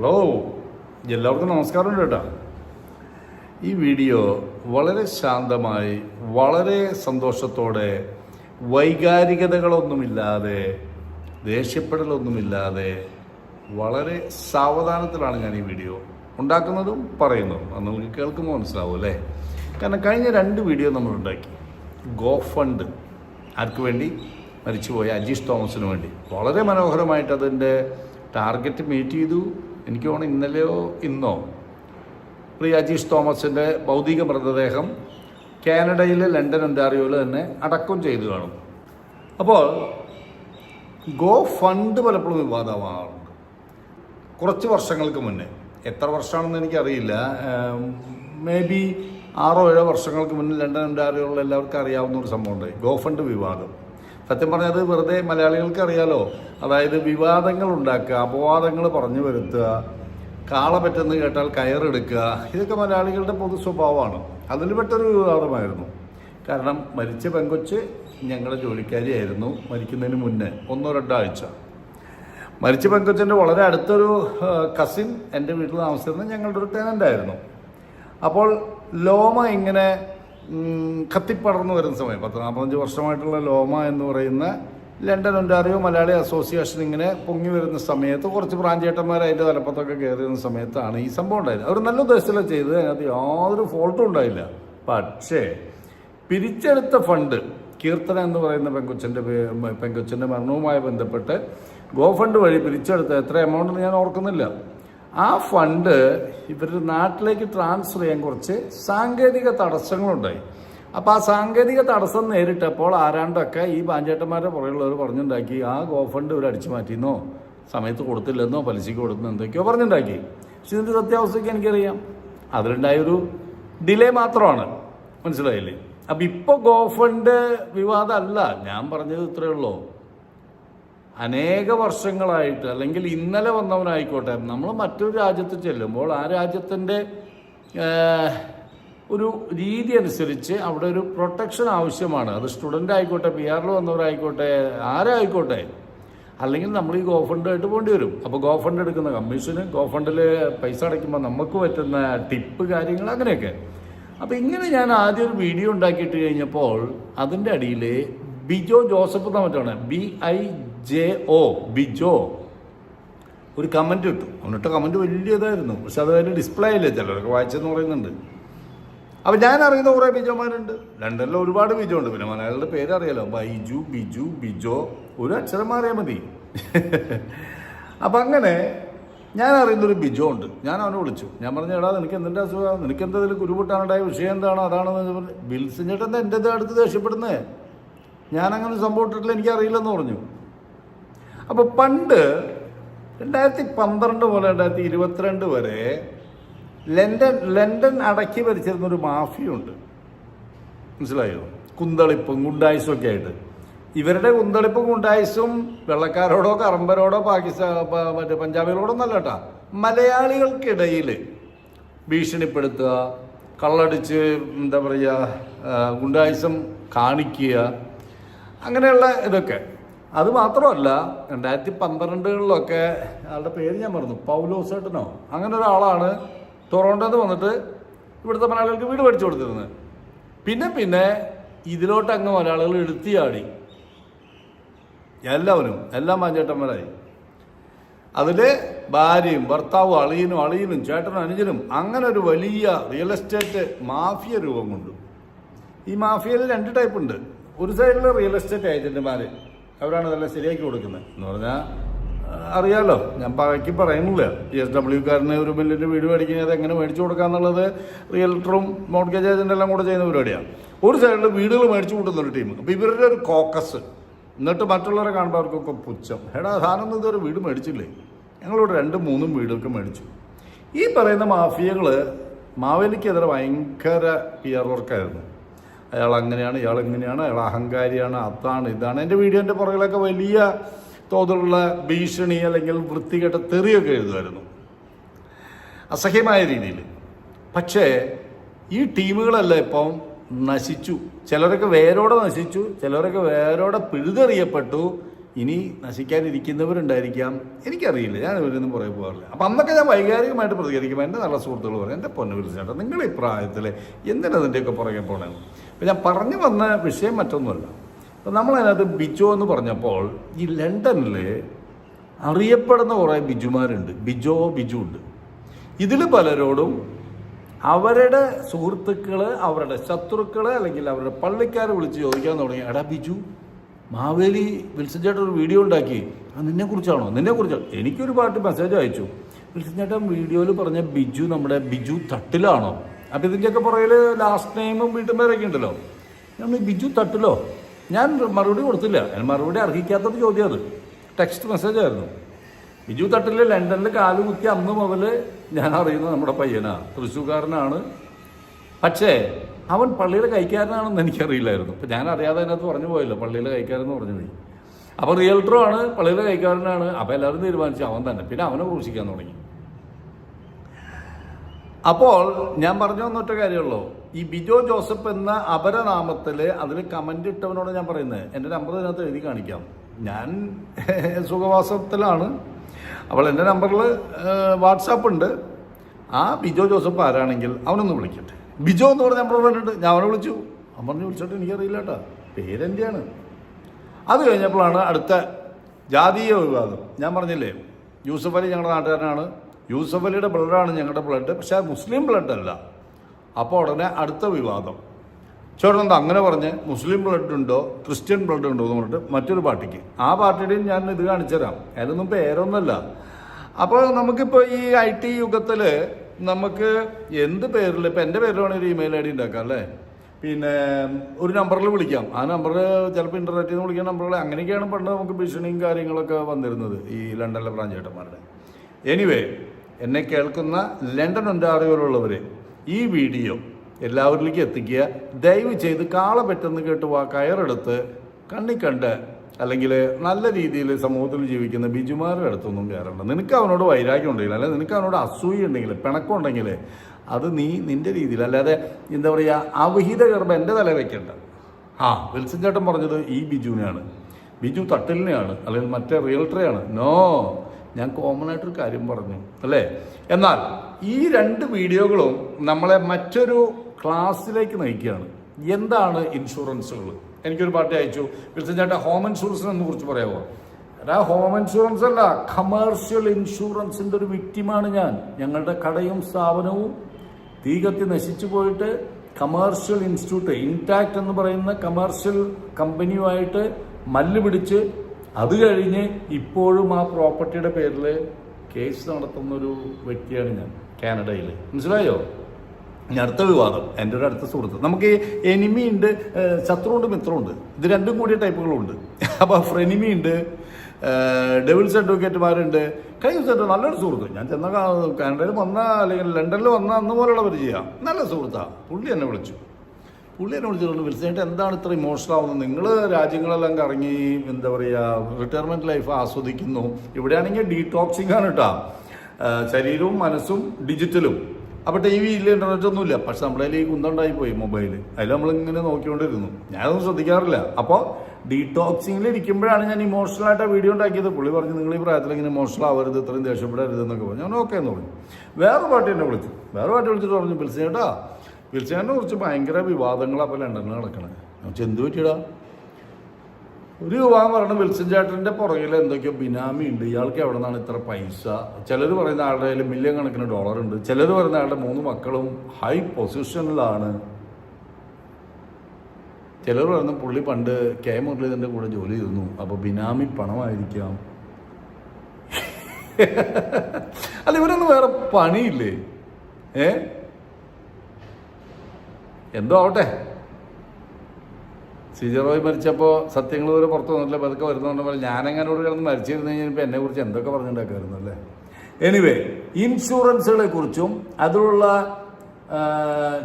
Hello എല്ലാവർക്കും നമസ്കാരം കേട്ടോ. ഈ വീഡിയോ വളരെ ശാന്തമായി വളരെ സന്തോഷത്തോടെ വൈകാരികതകളൊന്നുമില്ലാതെ ദേഷ്യപ്പെടലൊന്നുമില്ലാതെ വളരെ സാവധാനത്തിലാണ് ഞാൻ ഈ വീഡിയോ ഉണ്ടാക്കുന്നതും പറയുന്നതും. അത് നിങ്ങൾക്ക് കേൾക്കുമ്പോൾ മനസ്സിലാവും അല്ലേ? കാരണം കഴിഞ്ഞ രണ്ട് വീഡിയോ നമ്മൾ ഉണ്ടാക്കി. ഗോ ഫണ്ട് ആർക്ക് വേണ്ടി? മരിച്ചുപോയ അജീഷ് തോമസിന് വേണ്ടി. വളരെ മനോഹരമായിട്ട് അതിന്റെ ടാർഗറ്റ് മീറ്റ് ചെയ്തു. എനിക്ക് തോന്നുന്നു ഇന്നലെയോ ഇന്നോ പ്രിയ അജീഷ് തോമസിന്റെ ഭൗതിക മൃതദേഹം കാനഡയിലെ ലണ്ടൻ ഒന്റാറിയോയിൽ തന്നെ അടക്കം ചെയ്തു കാണും. അപ്പോൾ ഗോ ഫണ്ട് പലപ്പോഴും വിവാദമാകാറുണ്ട് കുറച്ച് വർഷങ്ങൾക്ക് മുന്നേ. എത്ര വർഷമാണെന്ന് എനിക്കറിയില്ല. മേ ബി ആറോ ഏഴോ വർഷങ്ങൾക്ക് മുന്നേ ലണ്ടൻ ഒന്റാറിയോയിൽ എല്ലാവർക്കും അറിയാവുന്ന ഒരു സംഭവമുണ്ട്. ഗോ ഫണ്ട് വിവാദം. സത്യം പറഞ്ഞത് വെറുതെ മലയാളികൾക്ക് അറിയാലോ. അതായത് വിവാദങ്ങൾ ഉണ്ടാക്കുക അപവാദങ്ങൾ പറഞ്ഞു വരുത്തുക കാള പറ്റെന്ന് കേട്ടാൽ കയറെടുക്കുക ഇതൊക്കെ മലയാളികളുടെ പൊതു സ്വഭാവമാണ്. അതിൽ പെട്ടൊരു വിവാദമായിരുന്നു. കാരണം മരിച്ച പെങ്കൊച്ച് ഞങ്ങളുടെ ജോലിക്കാരിയായിരുന്നു മരിക്കുന്നതിന് മുന്നേ ഒന്നോ രണ്ടോ ആഴ്ച മരിച്ച പെങ്കൊച്ചിന്റെ വളരെ അടുത്തൊരു കസിൻ എന്റെ വീട്ടിൽ താമസിച്ചിരുന്ന ഞങ്ങളുടെ ഒരു ടെനന്റായിരുന്നു അപ്പോൾ ലോമ ഇങ്ങനെ കത്തിപ്പടർന്നു വരുന്ന സമയം. പത്ത് നാൽപ്പത്തഞ്ച് വർഷമായിട്ടുള്ള ലോമ എന്ന് പറയുന്ന ലണ്ടൻ ഒന്റാറിയോ മലയാളി അസോസിയേഷൻ ഇങ്ങനെ പൊങ്ങി വരുന്ന സമയത്ത് കുറച്ച് പ്രാഞ്ചേട്ടന്മാർ അതിന്റെ തലപ്പത്തൊക്കെ കയറി വരുന്ന സമയത്താണ് ഈ സംഭവം ഉണ്ടായത്. അവർ നല്ല ഉദ്ദേശത്തിലാണ് ചെയ്തത്. അതിനകത്ത് യാതൊരു ഫോൾട്ടും ഉണ്ടായില്ല. പക്ഷേ പിരിച്ചെടുത്ത ഫണ്ട് കീർത്തന എന്ന് പറയുന്ന പെങ്കൊച്ചന്റെ പെങ്കൊച്ചന്റെ മരണവുമായി ബന്ധപ്പെട്ട് ഗോ ഫണ്ട് വഴി പിരിച്ചെടുത്ത എത്ര എമൗണ്ട് ഞാൻ ഓർക്കുന്നില്ല. ആ ഫണ്ട് ഇവർ നാട്ടിലേക്ക് ട്രാൻസ്ഫർ ചെയ്യാൻ കുറച്ച് സാങ്കേതിക തടസ്സങ്ങളുണ്ടായി. അപ്പോൾ ആ സാങ്കേതിക തടസ്സം നേരിട്ടപ്പോൾ ആരാണ്ടൊക്കെ ഈ പാഞ്ചേട്ടന്മാരുടെ പുറകിലുള്ളവർ പറഞ്ഞുണ്ടാക്കി ആ ഗോ ഫണ്ട് ഇവർ അടിച്ചു മാറ്റിയെന്നോ? സമയത്ത് കൊടുത്തില്ലെന്നോ? പലിശയ്ക്ക് കൊടുത്തെന്നോ? എന്തൊക്കെയോ പറഞ്ഞുണ്ടാക്കി. പക്ഷെ ഇതിന്റെ സത്യാവസ്ഥയ്ക്ക് എനിക്കറിയാം. അതിലുണ്ടായൊരു ഡിലേ മാത്രമാണ്. മനസ്സിലായില്ലേ? അപ്പം ഇപ്പോൾ ഗോ ഫണ്ട് വിവാദമല്ല. ഞാൻ പറഞ്ഞത് ഇത്രയേ ഉള്ളൂ. അനേക വർഷങ്ങളായിട്ട് അല്ലെങ്കിൽ ഇന്നലെ വന്നവനായിക്കോട്ടെ നമ്മൾ മറ്റൊരു രാജ്യത്ത് ചെല്ലുമ്പോൾ ആ രാജ്യത്തിന്റെ ഒരു രീതി അനുസരിച്ച് അവിടെ ഒരു പ്രൊട്ടക്ഷൻ ആവശ്യമാണ്. അത് സ്റ്റുഡന്റ് ആയിക്കോട്ടെ പി ആറിൽ വന്നവരായിക്കോട്ടെ ആരായിക്കോട്ടെ അല്ലെങ്കിൽ നമ്മൾ ഈ ഗോ ഫണ്ടായിട്ട് പോകേണ്ടി വരും. അപ്പോൾ ഗോ ഫണ്ട് എടുക്കുന്ന കമ്മീഷന് ഗോ ഫണ്ടിൽ പൈസ അടയ്ക്കുമ്പോൾ നമുക്ക് പറ്റുന്ന ടിപ്പ് കാര്യങ്ങൾ അങ്ങനെയൊക്കെ. അപ്പോൾ ഇങ്ങനെ ഞാൻ ആദ്യം ഒരു വീഡിയോ ഉണ്ടാക്കിയിട്ട് കഴിഞ്ഞപ്പോൾ അതിന്റെ അടിയിൽ ബിജോ ജോസഫ് എന്ന് മറ്റാണ് B I J O Bijo. ഒരു കമന്റ് ഇട്ടു. അവനിട്ട കമന്റ് വലിയതായിരുന്നു. പക്ഷെ അത് അതിന്റെ ഡിസ്പ്ലേ ഇല്ല ചിലരൊക്കെ വായിച്ചെന്ന് പറയുന്നുണ്ട്. അപ്പം ഞാൻ അറിയുന്ന കുറേ ബിജോമാരുണ്ട്. ലണ്ടനിൽ ഒരുപാട് ബിജോ ഉണ്ട് പിന്നെ മലയാളികളുടെ പേരറിയാലോ ബൈജു ബിജു ബിജോ. ഒരു അക്ഷരം മാറിയാൽ മതി. അപ്പം അങ്ങനെ ഞാൻ അറിയുന്നൊരു ബിജോ ഉണ്ട് ഞാൻ അവനെ വിളിച്ചു. ഞാൻ പറഞ്ഞു എടാ നിനക്ക് എന്തിന്റെ അസുഖം? നിനക്ക് എന്തെങ്കിലും കുരുപൊട്ടാനുണ്ടായ വിഷയം എന്താണോ? അതാണെന്ന് പറഞ്ഞു. ബിൽസിൻ ചേട്ടൻ എന്റെ അടുത്ത് ദേഷ്യപ്പെടുന്നത്? ഞാനങ്ങനെ സംഭവം ഇട്ടിട്ടില്ല എനിക്ക് അറിയില്ലെന്ന് പറഞ്ഞു. അപ്പോൾ പണ്ട് രണ്ടായിരത്തി പന്ത്രണ്ട് മുതൽ രണ്ടായിരത്തി ഇരുപത്തിരണ്ട് വരെ ലണ്ടൻ ലണ്ടൻ അടക്കി ഭരിച്ചിരുന്ന ഒരു മാഫിയുണ്ട്. മനസ്സിലായോ? കുന്തളിപ്പും ഗുണ്ടായുസും ഒക്കെ ആയിട്ട്. ഇവരുടെ കുന്തളിപ്പും ഗുണ്ടായുസും വെള്ളക്കാരോടോ കറമ്പരോടോ പാകിസ്ഥാൻ മറ്റേ പഞ്ചാബികളോടോ ഒന്നല്ല കേട്ടാ. മലയാളികൾക്കിടയിൽ ഭീഷണിപ്പെടുത്തുക കള്ളടിച്ച് എന്താ പറയുക ഗുണ്ടായുസം കാണിക്കുക അങ്ങനെയുള്ള ഇതൊക്കെ. അത് മാത്രമല്ല രണ്ടായിരത്തി പന്ത്രണ്ടുകളിലൊക്കെ ആളുടെ പേര് ഞാൻ മറന്നു. പൗലോസേട്ടനോ അങ്ങനെ ഒരാളാണ് ടൊറോണ്ടോന്ന് വന്നിട്ട് ഇവിടുത്തെ മലയാളികൾക്ക് വീട് മേടിച്ചു കൊടുത്തിരുന്നത്. പിന്നെ പിന്നെ ഇതിലോട്ട് അങ്ങ് മലയാളികൾ എടുത്തിയാടി എല്ലാവരും എല്ലാം മാഞ്ചേട്ടന്മാരായി. അതിൽ ഭാര്യയും ഭർത്താവും അളിയനും അളിയനും ചേട്ടനും അനുജനും അങ്ങനെ ഒരു വലിയ റിയൽ എസ്റ്റേറ്റ് മാഫിയ രൂപം കൊണ്ടു. ഈ മാഫിയയിൽ രണ്ട് ടൈപ്പ് ഉണ്ട്. ഒരു സൈഡിൽ റിയൽ എസ്റ്റേറ്റ് ഏജന്റുമാർ അവരാണ് ഇതെല്ലാം ശരിയാക്കി കൊടുക്കുന്നത്. എന്ന് പറഞ്ഞാൽ അറിയാലോ ഞാൻ ബാക്കി പറയുന്നില്ല. പി എസ് ഡബ്ല്യുക്കാരന് ഒരു ബില്ലിന്റെ വീട് മേടിക്കുന്നത് എങ്ങനെ മേടിച്ചു കൊടുക്കാന്നുള്ളത് റിയൽറ്ററും മോർഗേജ് ഏജന്റ് എല്ലാം കൂടെ ചെയ്യുന്ന പരിപാടിയാണ് ഒരു സൈഡിൽ വീടുകൾ മേടിച്ചു കൂട്ടുന്ന ഒരു ടീം അപ്പോൾ ഇവരുടെ ഒരു കോക്കസ് എന്നിട്ട് മറ്റുള്ളവരെ കാണുമ്പോൾ അവർക്കൊക്കെ പുച്ഛം. എടാ സാധനം ഇതൊരു വീട് മേടിച്ചില്ലേ? ഞങ്ങളിവിടെ രണ്ടും മൂന്നും വീടൊക്കെ മേടിച്ചു. ഈ പറയുന്ന മാഫിയകൾ മാവേലിക്കെതിരെ ഭയങ്കര പി ആർ വർക്കായിരുന്നു അയാൾ അങ്ങനെയാണ് ഇയാൾ എങ്ങനെയാണ് അയാൾ അഹങ്കാരിയാണ് അതാണ് ഇതാണ്. എന്റെ വീഡിയോന്റെ പുറകിലൊക്കെ വലിയ തോതിലുള്ള ഭീഷണി അല്ലെങ്കിൽ വൃത്തികെട്ട തെറിയൊക്കെ എഴുതുമായിരുന്നു. അസഹ്യമായ രീതിയിൽ. പക്ഷേ ഈ ടീമുകളെല്ലാം ഇപ്പം നശിച്ചു. ചിലരൊക്കെ വേരോടെ നശിച്ചു ചിലരൊക്കെ വേരോടെ പിഴുതെറിയപ്പെട്ടു. ഇനി നശിക്കാനിരിക്കുന്നവരുണ്ടായിരിക്കാം. എനിക്കറിയില്ല ഞാൻ ഇവരൊന്നും പുറകെ പോകാറില്ല. അപ്പം അന്നൊക്കെ ഞാൻ വൈകാരികമായിട്ട് പ്രതികരിക്കുമ്പോൾ എന്റെ നല്ല സുഹൃത്തുക്കൾ പറയും എന്റെ പൊന്നു വിളിച്ചേട്ടാ നിങ്ങൾ ഈ പ്രായത്തിൽ എന്തിനാ അതിന്റെയൊക്കെ പുറകെ പോകണമെന്ന് അപ്പം ഞാൻ പറഞ്ഞു വന്ന വിഷയം മറ്റൊന്നുമല്ല. അപ്പം നമ്മളതിനകത്ത് ബിജു എന്ന് പറഞ്ഞപ്പോൾ ഈ ലണ്ടനിൽ അറിയപ്പെടുന്ന കുറേ ബിജുമാരുണ്ട്. ബിജോ ബിജു ഉണ്ട് ഇതിൽ പലരോടും അവരുടെ സുഹൃത്തുക്കൾ അവരുടെ ശത്രുക്കൾ അല്ലെങ്കിൽ അവരുടെ പള്ളിക്കാരെ വിളിച്ച് ചോദിക്കാൻ തുടങ്ങി എടാ ബിജു മാവേലി വിൽസൻ ചേട്ടൻ ഒരു വീഡിയോ ഉണ്ടാക്കി. ആ നിന്നെ കുറിച്ചാണോ? നിന്നെ കുറിച്ചാണോ എനിക്കൊരു പാട്ട് മെസ്സേജ് അയച്ചു. വിൽസൻ ചേട്ടൻ വീഡിയോയിൽ പറഞ്ഞ ബിജു നമ്മുടെ ബിജു തട്ടിലാണോ? അപ്പം ഇതിന്റെയൊക്കെ പുറകിൽ ലാസ്റ്റ് നെയിമും വീട്ടുപേരൊക്കെ ഉണ്ടല്ലോ. ഞാൻ ബിജു തട്ടിലോ? ഞാൻ മറുപടി കൊടുത്തില്ല. ഞാൻ മറുപടി അർഹിക്കാത്തത് ചോദ്യം അത്. ടെക്സ്റ്റ് മെസ്സേജ് ആയിരുന്നു. ബിജു തട്ടിൽ ലണ്ടനിൽ കാൽ കുത്തി അന്ന് മുതൽ ഞാൻ അറിയുന്നത് നമ്മുടെ പയ്യനാണ് തൃശ്ശൂർക്കാരനാണ്. പക്ഷേ അവൻ പള്ളിയിലെ കൈക്കാരനാണെന്ന് എനിക്കറിയില്ലായിരുന്നു. അപ്പം ഞാൻ അറിയാതെ അതിനകത്ത് പറഞ്ഞു പോയല്ലോ പള്ളിയിലെ കൈക്കാരെന്ന് പറഞ്ഞു പോയി അപ്പോൾ റിയൽട്ടറും ആണ് പള്ളിയിലെ കൈക്കാരനാണ്. അപ്പോൾ എല്ലാവരും തീരുമാനിച്ചു അവൻ തന്നെ. പിന്നെ അവനെ ക്രൂശിക്കാൻ തുടങ്ങി. അപ്പോൾ ഞാൻ പറഞ്ഞു വന്നൊറ്റ കാര്യമുള്ളൂ ഈ ബിജോ ജോസഫ് എന്ന അപരനാമത്തിൽ അതിൽ കമന്റ് ഇട്ടവനോട് ഞാൻ പറയുന്നത് എന്റെ നമ്പർ ഇതിനകത്ത് എഴുതി കാണിക്കാം. ഞാൻ സുഖവാസത്തിലാണ്. അപ്പോൾ എന്റെ നമ്പറിൽ വാട്സാപ്പ് ഉണ്ട്. ആ ബിജോ ജോസഫ് ആരാണെങ്കിൽ അവനൊന്ന് വിളിക്കട്ടെ. ബിജോ എന്ന് പറഞ്ഞ നമ്പർ പറഞ്ഞിട്ട് ഞാൻ അവനെ വിളിച്ചു. അവൻ പറഞ്ഞു വിളിച്ചിട്ട് എനിക്കറിയില്ല കേട്ടോ. പേരെന്റെയാണ് അത് കഴിഞ്ഞപ്പോഴാണ് അടുത്ത ജാതീയ വിവാദം. ഞാൻ പറഞ്ഞില്ലേ യൂസഫ് അലി ഞങ്ങളുടെ നാട്ടുകാരനാണ്. യൂസഫ് അലിയുടെ ബ്ലഡാണ് ഞങ്ങളുടെ ബ്ലഡ് പക്ഷെ അത് മുസ്ലിം ബ്ലഡ് അല്ല അപ്പോൾ ഉടനെ അടുത്ത വിവാദം. ചേട്ടൻ എന്താ അങ്ങനെ പറഞ്ഞ് മുസ്ലിം ബ്ലഡ് ഉണ്ടോ ക്രിസ്ത്യൻ ബ്ലഡ് ഉണ്ടോ എന്ന് പറഞ്ഞിട്ട് മറ്റൊരു പാർട്ടിക്ക്. ആ പാർട്ടിയുടെയും ഞാൻ ഇത് കാണിച്ചു തരാം. അതിലൊന്നും പേരൊന്നുമല്ല. അപ്പോൾ നമുക്കിപ്പോൾ ഈ ഐ ടി യുഗത്തിൽ നമുക്ക് എന്ത് പേരിൽ ഇപ്പം എന്റെ പേരിൽ വേണമെങ്കിൽ ഒരു ഇമെയിൽ ഐ ഡി ഉണ്ടാക്കാം അല്ലേ? പിന്നെ ഒരു നമ്പറിൽ വിളിക്കാം. ആ നമ്പർ ചിലപ്പോൾ ഇന്റർനെറ്റിൽ നിന്ന് വിളിക്കുന്ന നമ്പറുകൾ അങ്ങനെയൊക്കെയാണ് പണ്ട് നമുക്ക് ഭീഷണിയും കാര്യങ്ങളൊക്കെ വന്നിരുന്നത് ഈ ലണ്ടനിലെ ബ്രാഞ്ച് ബ്രാഞ്ചേട്ടന്മാരുടെ എനിവേ എന്നെ കേൾക്കുന്ന ലണ്ടൻ ഒന്റാറിയോലുള്ളവർ ഈ വീഡിയോ എല്ലാവരിലേക്കും എത്തിക്കുക. ദയവ് ചെയ്ത് കാള പെട്ടെന്ന് കേട്ട് വാ കയറെടുത്ത് കണ്ണിക്കണ്ട് അല്ലെങ്കിൽ നല്ല രീതിയിൽ സമൂഹത്തിൽ ജീവിക്കുന്ന ബിജുമാരുടെ അടുത്തൊന്നും കയറണ്ട. നിനക്ക് അവനോട് വൈരാഗ്യം ഉണ്ടെങ്കിൽ അല്ലെങ്കിൽ നിനക്ക് അവനോട് അസൂയ ഉണ്ടെങ്കിൽ പിണക്കമുണ്ടെങ്കിൽ അത് നീ നിന്റെ രീതിയിൽ അല്ലാതെ എന്താ പറയുക അവഹിത ഗർഭം എന്റെ തല വയ്ക്കണ്ട ആ വിൽസൻ ചേട്ടൻ പറഞ്ഞത് ഈ ബിജുവിനെയാണ്. ബിജു തട്ടലിനെയാണ് അല്ലെങ്കിൽ മറ്റേ റിയൽട്ടറെയാണ്. നോ ഞാൻ കോമൺ ആയിട്ടൊരു കാര്യം പറഞ്ഞു അല്ലേ? എന്നാൽ ഈ രണ്ട് വീഡിയോകളും നമ്മളെ മറ്റൊരു ക്ലാസ്സിലേക്ക് നയിക്കുകയാണ്. എന്താണ് ഇൻഷുറൻസുകൾ? എനിക്കൊരു പാർട്ടി അയച്ചു. വിൽസൺ ചേട്ടാ ഹോം ഇൻഷുറൻസിനെ കുറിച്ച് പറയാമോ എടാ ഹോം ഇൻഷുറൻസ് അല്ല കമേഴ്ഷ്യൽ ഇൻഷുറൻസിന്റെ ഒരു വിക്റ്റിമാണ് ഞാൻ. ഞങ്ങളുടെ കടയും സ്ഥാപനവും തീ കത്തി നശിച്ചു പോയിട്ട് കമേഴ്ഷ്യൽ ഇൻസ്റ്റിറ്റ്യൂട്ട് ഇൻടാക്ട് എന്ന് പറയുന്ന കമേഴ്ഷ്യൽ കമ്പനിയുമായിട്ട് മല്ല് പിടിച്ച് അത് കഴിഞ്ഞ് ഇപ്പോഴും ആ പ്രോപ്പർട്ടിയുടെ പേരിൽ കേസ് നടത്തുന്ന ഒരു വ്യക്തിയാണ് ഞാൻ കാനഡയിൽ മനസ്സിലായോ? ഇനി അടുത്ത വിവാദം. എന്റെ ഒരു അടുത്ത സുഹൃത്ത്. നമുക്ക് എനിമി ഉണ്ട് ശത്രുണ്ട് മിത്രമുണ്ട് ഇത് രണ്ടും കൂടിയ ടൈപ്പുകളുണ്ട്. അപ്പോൾ ഫ്രെനിമി ഉണ്ട് ഡെവിൾസ് അഡ്വക്കേറ്റുമാരുണ്ട്. കഴിഞ്ഞ ദിവസം നല്ലൊരു സുഹൃത്ത്. ഞാൻ ചെന്ന കാനഡയിൽ വന്ന അല്ലെങ്കിൽ ലണ്ടനിൽ വന്ന അന്ന് പോലുള്ള പരിചയമാണ് നല്ല സുഹൃത്താണ് പുള്ളി എന്നെ വിളിച്ചു. പുള്ളി എന്നെ വിളിച്ചിട്ടുണ്ട് വിളിച്ചിട്ട് എന്താണ് ഇത്ര ഇമോഷണൽ ആവുന്നത്? നിങ്ങൾ രാജ്യങ്ങളെല്ലാം കറങ്ങി എന്താ പറയുക റിട്ടയർമെന്റ് ലൈഫ് ആസ്വദിക്കുന്നു. ഇവിടെയാണെങ്കിൽ ഡീടോക്സിങ് ആണ് കേട്ടോ ശരീരവും മനസ്സും ഡിജിറ്റലും അപ്പോൾ ടി വി ഇല്ല ഇന്റർനെറ്റ് ഒന്നുമില്ല പക്ഷെ നമ്മുടെ കയ്യിൽ ഈ കുന്തണ്ടായി പോയി മൊബൈൽ അതിൽ നമ്മളിങ്ങനെ നോക്കിക്കൊണ്ടിരുന്നു. ഞാനൊന്നും ശ്രദ്ധിക്കാറില്ല. അപ്പോൾ ഡീടോക്സിങ്ങിൽ ഇരിക്കുമ്പോഴാണ് ഞാൻ ഇമോഷണൽ ആയിട്ട് വീഡിയോ ഉണ്ടാക്കിയത്. പുള്ളി പറഞ്ഞു നിങ്ങൾ ഈ പ്രായത്തിൽ ഇങ്ങനെ ഇമോഷണൽ ആവരുത് ഇത്രയും ദേഷ്യപ്പെടരുത് എന്നൊക്കെ പറഞ്ഞു. ഞാൻ ഓക്കെ എന്ന് പറഞ്ഞു. വേറെ പാട്ട് എന്നെ വിളിച്ചു. വേറെ പാട്ട് വിളിച്ചിട്ട് പറഞ്ഞു വിളിച്ചേട്ടാ വിളിച്ചതിനെ കുറിച്ച് ഭയങ്കര വിവാദങ്ങളാണ് അപ്പോൾ ലണ്ടനിൽ നടക്കണത്. ചോദിച്ചു, എന്ത് ഒരു വിവാഹം പറഞ്ഞ വിൽസൺ ചേട്ടന്റെ പുറകിൽ എന്തൊക്കെയോ ബിനാമി ഉണ്ട്. ഇയാൾക്ക് എവിടെ നിന്നാണ് ഇത്ര പൈസ? ചിലർ പറയുന്ന ആളുടെ കയ്യിൽ മില്യൺ കണക്കിന് ഡോളർ ഉണ്ട്. ചിലർ പറയുന്ന ആളുടെ മൂന്ന് മക്കളും ഹൈ പൊസിഷനിലാണ് ചിലർ പറയുന്ന പുള്ളി പണ്ട് കെ മുരളീധരന്റെ കൂടെ ജോലി ചെയ്തിരുന്നു. അപ്പോൾ ബിനാമി പണമായിരിക്കാം. അല്ല ഇവരൊന്നും വേറെ പണിയില്ലേ? ഏ? എന്തോ ആവട്ടെ സിജറോയ് മരിച്ചപ്പോൾ സത്യങ്ങൾ വരെ പുറത്തു വന്നില്ല പതുക്കെ വരുന്നതുകൊണ്ട് പോലെ ഞാനെങ്ങനോട് കിടന്ന് മരിച്ചിരുന്നു കഴിഞ്ഞാൽ എന്നെ കുറിച്ച് എന്തൊക്കെ പറഞ്ഞിട്ടുണ്ടാക്കായിരുന്നു അല്ലേ? എനിവേ ഇൻഷുറൻസുകളെ കുറിച്ചും അതിലുള്ള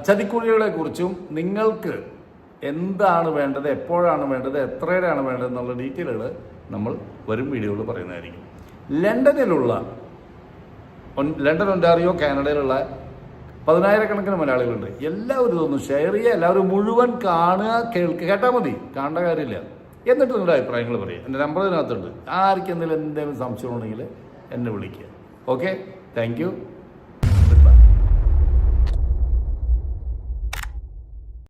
ചതിക്കുഴികളെ കുറിച്ചും നിങ്ങൾക്ക് എന്താണ് വേണ്ടത് എപ്പോഴാണ് വേണ്ടത് എത്രയുടെയാണ് വേണ്ടത് എന്നുള്ള ഡീറ്റെയിലുകൾ നമ്മൾ വരും വീഡിയോയിൽ പറയുന്നതായിരിക്കും. ലണ്ടനിലുള്ള ലണ്ടൻ ഒന്റാറിയോ കാനഡയിലുള്ള പതിനായിരക്കണക്കിന് മലയാളികളുണ്ട്. എല്ലാവരും ഇതൊന്ന് ഷെയർ ചെയ്യുക എല്ലാവരും മുഴുവൻ കാണുക കേൾക്കുക. കേട്ടാൽ മതി. കാണേണ്ട കാര്യമില്ല. എന്നിട്ട് നിങ്ങളുടെ അഭിപ്രായങ്ങൾ പറയും എന്റെ നമ്പർ ഇതിനകത്തുണ്ട്. ആർക്കെന്തെങ്കിലും എന്തെങ്കിലും സംശയം ഉണ്ടെങ്കിൽ എന്നെ വിളിക്കുക. Okay thank